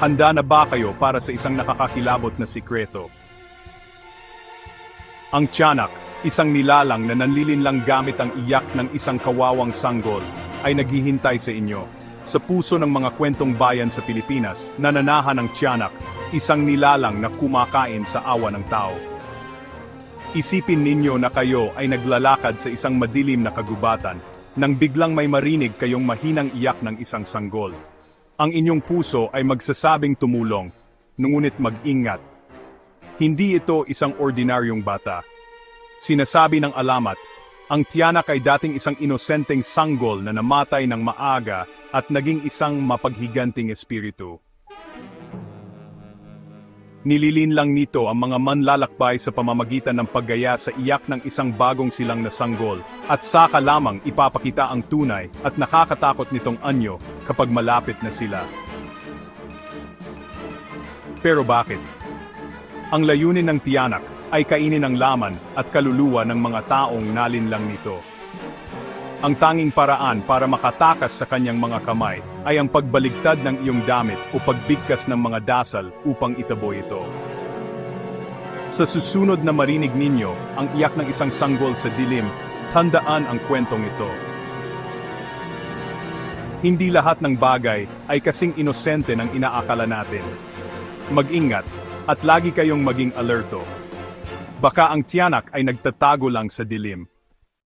Handa na ba kayo para sa isang nakakakilabot na sikreto? Ang tiyanak, isang nilalang na nanlilinlang gamit ang iyak ng isang kawawang sanggol, ay naghihintay sa inyo. Sa puso ng mga kwentong bayan sa Pilipinas, nananahan ang tiyanak, isang nilalang na kumakain sa awa ng tao. Isipin ninyo na kayo ay naglalakad sa isang madilim na kagubatan, nang biglang may marinig kayong mahinang iyak ng isang sanggol. Ang inyong puso ay magsasabing tumulong, ngunit mag-ingat. Hindi ito isang ordinaryong bata. Sinasabi ng alamat, ang tiyanak ay dating isang inosenteng sanggol na namatay ng maaga at naging isang mapaghiganting espiritu. Nililin lang nito ang mga manlalakbay sa pamamagitan ng paggaya sa iyak ng isang bagong silang na sanggol, at saka lamang ipapakita ang tunay at nakakatakot nitong anyo kapag malapit na sila. Pero bakit? Ang layunin ng tiyanak ay kainin ang laman at kaluluwa ng mga taong nalinlang nito. Ang tanging paraan para makatakas sa kanyang mga kamay ay ang pagbaligtad ng iyong damit o pagbigkas ng mga dasal upang itaboy ito. Sa susunod na marinig ninyo ang iyak ng isang sanggol sa dilim, tandaan ang kwentong ito. Hindi lahat ng bagay ay kasing inosente ng inaakala natin. Mag-ingat at lagi kayong maging alerto. Baka ang tiyanak ay nagtatago lang sa dilim.